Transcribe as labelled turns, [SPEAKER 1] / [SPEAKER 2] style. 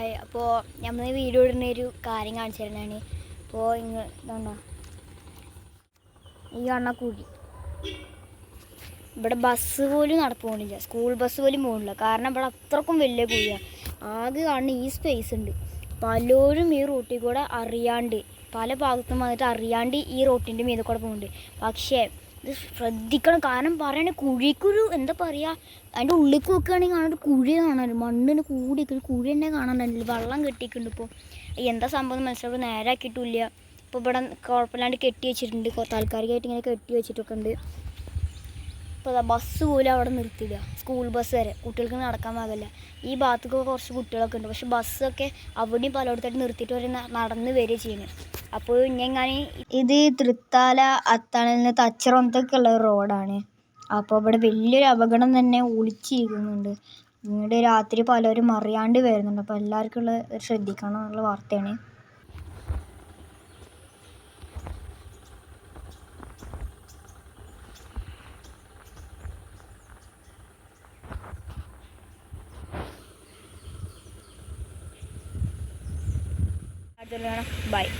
[SPEAKER 1] Hi അപ്പോൾ നമ്മൾ video ഇടുന്ന ഒരു കാര്യം കാണിച്ചു തരുന്നതാണ് അപ്പോൾ ഇങ്ങ ഇതുണ്ടോ ഈ കാണുന്ന കുഴി. ഇവിടെ ബസ് പോലും നടപ്പ് പോകണില്ല സ്കൂൾ ബസ് പോലും പോകണില്ല കാരണം ഇവിടെ അത്രക്കും വലിയ കുഴിയാണ് ആകെ കാണുന്ന ഈ സ്പേസ് ഉണ്ട് പലരും ഈ റൂട്ടിൽ കൂടെ അറിയാണ്ട് പല ഭാഗത്തും വന്നിട്ട് അറിയാണ്ട് ഈ റോട്ടിന്റെ മീതെ കൂടെ പോകുന്നുണ്ട് പക്ഷേ ഇത് ശ്രദ്ധിക്കണം. കാരണം പറയണേ കുഴിക്കൊരു എന്താ പറയുക അതിന്റെ ഉള്ളിൽ നോക്കുകയാണെങ്കിൽ കാണാൻ ഒരു കുഴി കാണാൻ മണ്ണിന് കൂടി ഒരു കുഴി തന്നെ കാണാനുണ്ടല്ലോ വെള്ളം കെട്ടിയിട്ടുണ്ട് ഇപ്പോൾ എന്താ സംഭവം മനസ്സിലാക്കി നേരാക്കിയിട്ടില്ല ഇപ്പോൾ ഇവിടെ കുഴപ്പമില്ലാണ്ട് കെട്ടി വെച്ചിട്ടുണ്ട്. താൽക്കാലികമായിട്ട് ഇങ്ങനെ കെട്ടി വെച്ചിട്ടൊക്കെ ഉണ്ട്. ഇപ്പോൾ ബസ് പോലും അവിടെ നിർത്തില്ല സ്കൂൾ ബസ് വരെ. കുട്ടികൾക്ക് നടക്കാൻ പാകില്ല. ഈ ഭാഗത്തൊക്കെ കുറച്ച് കുട്ടികളൊക്കെ ഉണ്ട്. പക്ഷെ ബസ്സൊക്കെ അവിടെയും പലയിടത്തായിട്ട് നിർത്തിയിട്ട് വരെ നടന്ന് വരിക ചെയ്യുന്നത് അപ്പോൾ ഞാൻ ഇത് തൃത്താല തച്ചറൊന്നത്തൊക്കെ ഉള്ള റോഡാണ് അപ്പോൾ ഇവിടെ വലിയൊരു അപകടം തന്നെ ഒളിച്ചിരിക്കുന്നുണ്ട്. ഇങ്ങോട്ട് രാത്രി പലരും അറിയാണ്ട് വരുന്നുണ്ട്. അപ്പോൾ എല്ലാവർക്കും ഉള്ള ശ്രദ്ധിക്കണം എന്നുള്ള വാർത്തയാണ്. Bye.